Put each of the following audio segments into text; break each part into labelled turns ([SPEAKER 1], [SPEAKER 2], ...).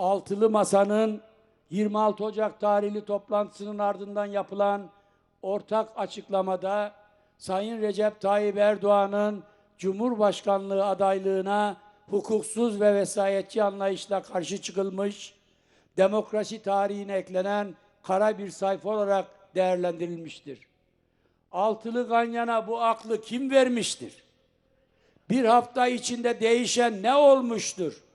[SPEAKER 1] Altılı Masa'nın 26 Ocak tarihli toplantısının ardından yapılan ortak açıklamada Sayın Recep Tayyip Erdoğan'ın Cumhurbaşkanlığı adaylığına hukuksuz ve vesayetçi anlayışla karşı çıkılmış, demokrasi tarihine eklenen kara bir sayfa olarak değerlendirilmiştir. Altılı Ganyan'a bu aklı kim vermiştir? Bir hafta içinde değişen ne olmuştur?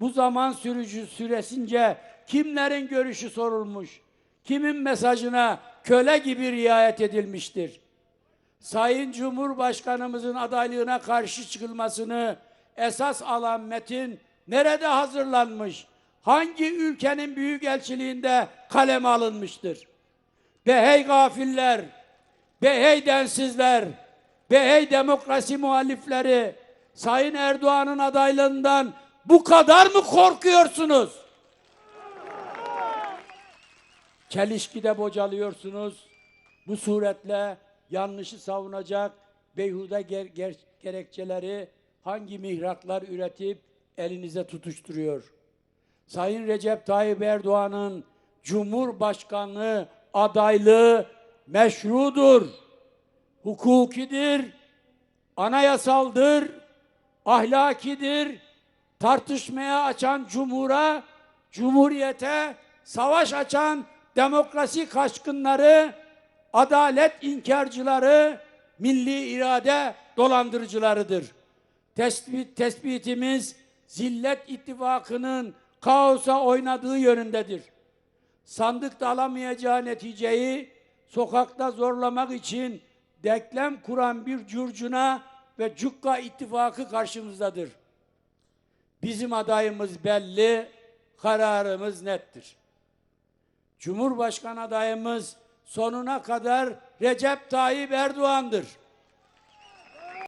[SPEAKER 1] Bu zaman sürücü süresince kimlerin görüşü sorulmuş? Kimin mesajına köle gibi riayet edilmiştir? Sayın Cumhurbaşkanımızın adaylığına karşı çıkılmasını esas alan metin nerede hazırlanmış? Hangi ülkenin büyükelçiliğinde kaleme alınmıştır? Be gafiller, be densizler, be demokrasi muhalifleri, Sayın Erdoğan'ın adaylığından bu kadar mı korkuyorsunuz? Çelişkide bocalıyorsunuz. Bu suretle yanlışı savunacak beyhude ger- ger- gerekçeleri hangi mihraklar üretip elinize tutuşturuyor? Sayın Recep Tayyip Erdoğan'ın Cumhurbaşkanlığı adaylığı meşrudur, hukukidir, anayasaldır, ahlakidir, tartışmaya açan cumhura, cumhuriyete savaş açan demokrasi kaçkınları, adalet inkarcıları, milli irade dolandırıcılarıdır. Tespit, tespitimiz zillet ittifakının kaosa oynadığı yönündedir. Sandıkta alamayacağı neticeyi sokakta zorlamak için deklem kuran bir curcuna ve cukka ittifakı karşımızdadır. Bizim adayımız belli, kararımız nettir. Cumhurbaşkanı adayımız sonuna kadar Recep Tayyip Erdoğan'dır.